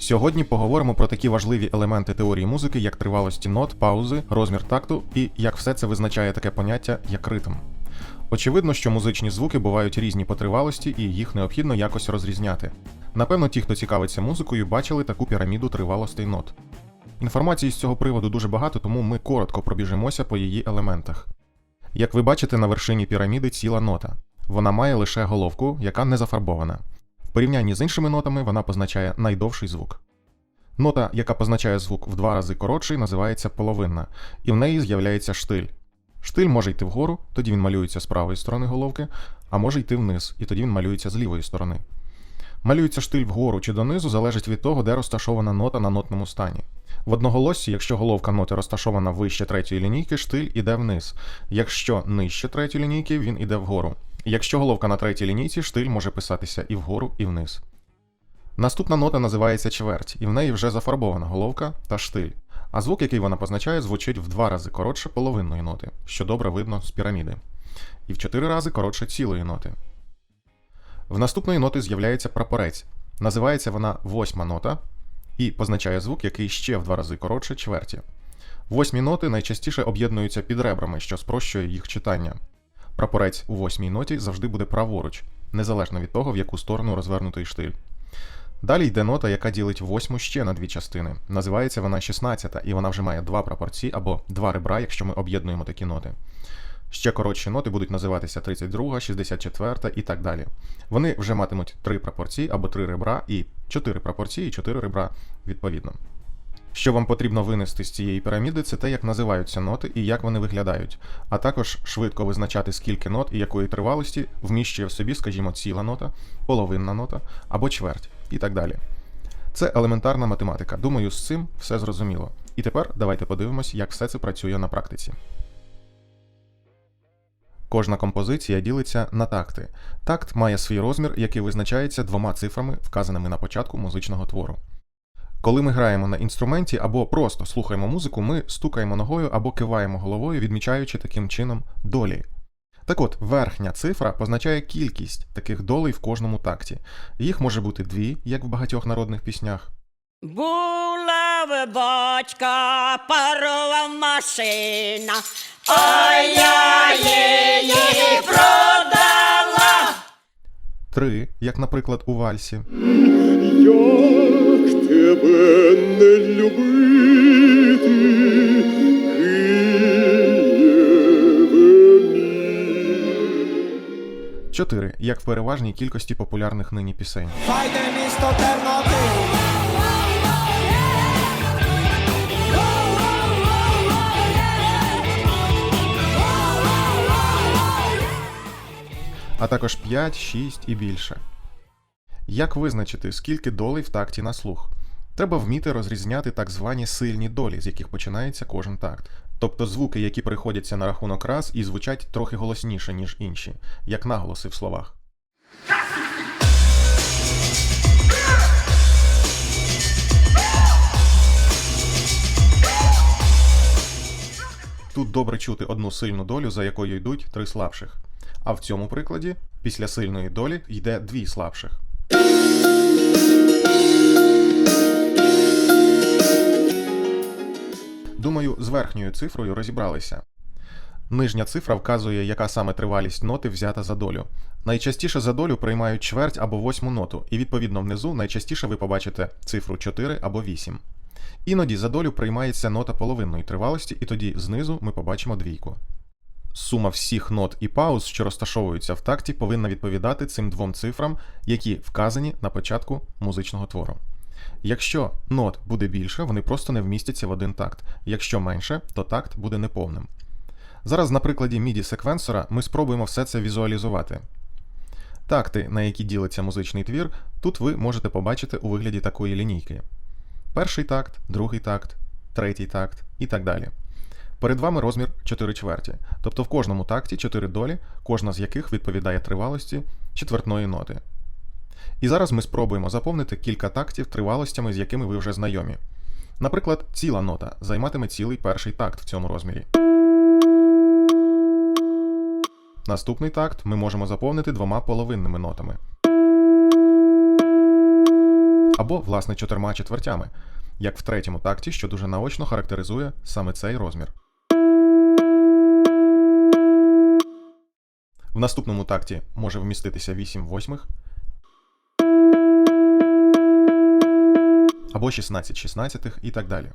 Сьогодні поговоримо про такі важливі елементи теорії музики, як тривалості нот, паузи, розмір такту і як все це визначає таке поняття як ритм. Очевидно, що музичні звуки бувають різні по тривалості і їх необхідно якось розрізняти. Напевно, ті, хто цікавиться музикою, бачили таку піраміду тривалостей нот. Інформації з цього приводу дуже багато, тому ми коротко пробіжимося по її елементах. Як ви бачите, на вершині піраміди ціла нота. Вона має лише головку, яка не зафарбована. В порівнянні з іншими нотами вона позначає найдовший звук. Нота, яка позначає звук в два рази коротший, називається половинна, і в неї з'являється штиль. Штиль може йти вгору, тоді він малюється з правої сторони головки, а може йти вниз, і тоді він малюється з лівої сторони. Малюється штиль вгору чи донизу залежить від того, де розташована нота на нотному стані. В одноголоссі, якщо головка ноти розташована вище третьої лінійки, штиль іде вниз. Якщо нижче третьої лінійки, він іде вгору. Якщо головка на третій лінійці, штиль може писатися і вгору, і вниз. Наступна нота називається чверть, і в неї вже зафарбована головка та штиль. А звук, який вона позначає, звучить в два рази коротше половинної ноти, що добре видно з піраміди, і в чотири рази коротше цілої ноти. В наступної ноти з'являється прапорець. Називається вона восьма нота і позначає звук, який ще в два рази коротше чверті. Восьмі ноти найчастіше об'єднуються під ребрами, що спрощує їх читання. Прапорець у восьмій ноті завжди буде праворуч, незалежно від того, в яку сторону розвернутий штиль. Далі йде нота, яка ділить восьму ще на дві частини. Називається вона 16, і вона вже має два прапорці або два ребра, якщо ми об'єднуємо такі ноти. Ще коротші ноти будуть називатися 32, 64 і так далі. Вони вже матимуть три прапорці або три ребра і чотири прапорці і чотири ребра відповідно. Що вам потрібно винести з цієї піраміди, це те, як називаються ноти і як вони виглядають, а також швидко визначати, скільки нот і якої тривалості вміщує в собі, скажімо, ціла нота, половинна нота або чверть і так далі. Це елементарна математика. Думаю, з цим все зрозуміло. І тепер давайте подивимось, як все це працює на практиці. Кожна композиція ділиться на такти. Такт має свій розмір, який визначається двома цифрами, вказаними на початку музичного твору. Коли ми граємо на інструменті або просто слухаємо музику, ми стукаємо ногою або киваємо головою, відмічаючи таким чином долі. Так от, верхня цифра позначає кількість таких долей в кожному такті. Їх може бути дві, як в багатьох народних піснях, Була батька парова машина, а я її продала. три, як, наприклад, у вальсі, тебе не любити, Києве мій. чотири, як в переважній кількості популярних нині пісень. Файне місто Тернопіль а також 5, 6 і більше. Як визначити, скільки долей в такті на слух? Треба вміти розрізняти так звані сильні долі, з яких починається кожен такт. Тобто звуки, які приходяться на рахунок раз і звучать трохи голосніше, ніж інші, як наголоси в словах. Тут добре чути одну сильну долю, за якою йдуть три слабших. А в цьому прикладі після сильної долі йде дві слабших. Думаю, з верхньою цифрою розібралися. Нижня цифра вказує, яка саме тривалість ноти взята за долю. Найчастіше за долю приймають чверть або восьму ноту, і відповідно внизу найчастіше ви побачите цифру 4 або 8. Іноді за долю приймається нота половинної тривалості, і тоді знизу ми побачимо двійку. Сума всіх нот і пауз, що розташовуються в такті, повинна відповідати цим двом цифрам, які вказані на початку музичного твору. Якщо нот буде більше, вони просто не вмістяться в один такт. Якщо менше, то такт буде неповним. Зараз на прикладі MIDI секвенсора ми спробуємо все це візуалізувати. Такти, на які ділиться музичний твір, тут ви можете побачити у вигляді такої лінійки: перший такт, другий такт, третій такт і так далі. Перед вами розмір 4 чверті, тобто в кожному такті 4 долі, кожна з яких відповідає тривалості четвертної ноти. І зараз ми спробуємо заповнити кілька тактів тривалостями, з якими ви вже знайомі. Наприклад, ціла нота займатиме цілий перший такт в цьому розмірі. Наступний такт ми можемо заповнити двома половинними нотами. або, власне, чотирма четвертями, як в третьому такті, що дуже наочно характеризує саме цей розмір. В наступному такті може вміститися 8 восьмих або 16 шістнадцятих і так далі.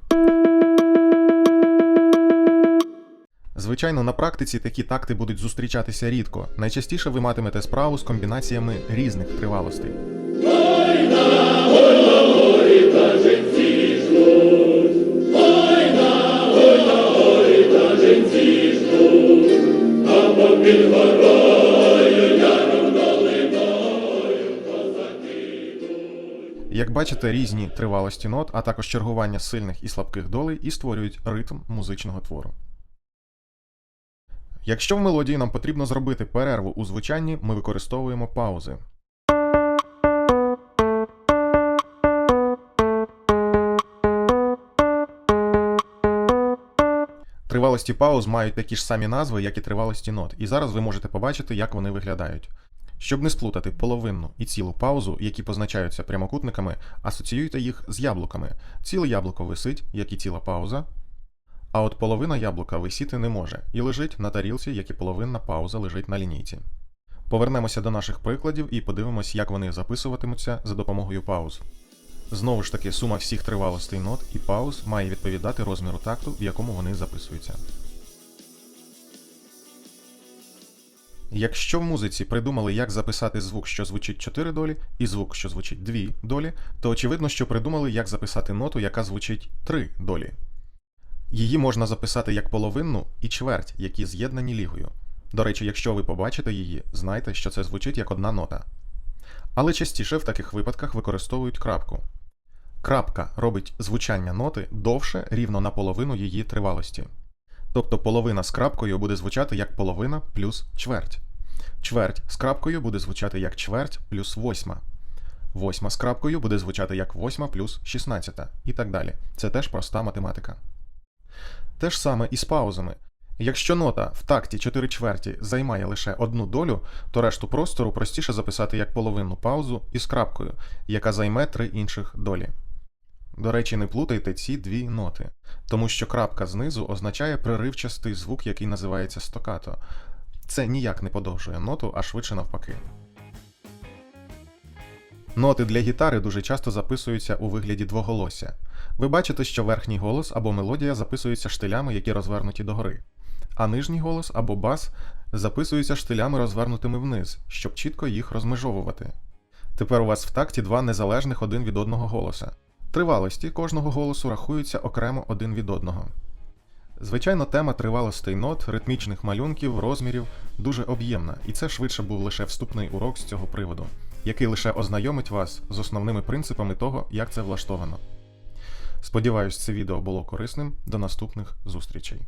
Звичайно, на практиці такі такти будуть зустрічатися рідко. Найчастіше ви матимете справу з комбінаціями різних тривалостей. Як бачите, різні тривалості нот, а також чергування сильних і слабких долей і створюють ритм музичного твору. Якщо в мелодії нам потрібно зробити перерву у звучанні, ми використовуємо паузи. Тривалості пауз мають такі ж самі назви, як і тривалості нот, і зараз ви можете побачити, як вони виглядають. Щоб не сплутати половинну і цілу паузу, які позначаються прямокутниками, асоціюйте їх з яблуками. Ціле яблуко висить, як і ціла пауза, а от половина яблука висіти не може і лежить на тарілці, як і половинна пауза лежить на лінійці. Повернемося до наших прикладів і подивимось, як вони записуватимуться за допомогою пауз. Знову ж таки, сума всіх тривалостей нот і пауз має відповідати розміру такту, в якому вони записуються. Якщо в музиці придумали, як записати звук, що звучить 4 долі, і звук, що звучить 2 долі, то очевидно, що придумали, як записати ноту, яка звучить 3 долі. Її можна записати як половинну і чверть, які з'єднані лігою. До речі, якщо ви побачите її, знайте, що це звучить як одна нота. Але частіше в таких випадках використовують крапку. Крапка робить звучання ноти довше рівно на половину її тривалості. Тобто половина з крапкою буде звучати як половина плюс чверть. Чверть з крапкою буде звучати як чверть плюс восьма. Восьма з крапкою буде звучати як восьма плюс шістнадцята і так далі. Це теж проста математика. Те ж саме і з паузами. Якщо нота в такті 4 чверті займає лише одну долю, то решту простору простіше записати як половинну паузу із крапкою, яка займе три інших долі. До речі, не плутайте ці дві ноти, тому що крапка знизу означає преривчастий звук, який називається стокато. Це ніяк не подовжує ноту, а швидше навпаки. Ноти для гітари дуже часто записуються у вигляді двоголосся. Ви бачите, що верхній голос або мелодія записуються штилями, які розвернуті догори, а нижній голос або бас записуються штилями, розвернутими вниз, щоб чітко їх розмежовувати. Тепер у вас в такті два незалежних один від одного голоса. Тривалості кожного голосу рахуються окремо один від одного. Звичайно, тема тривалостей нот, ритмічних малюнків, розмірів дуже об'ємна, і це швидше був лише вступний урок з цього приводу, який лише ознайомить вас з основними принципами того, як це влаштовано. Сподіваюсь, це відео було корисним. До наступних зустрічей.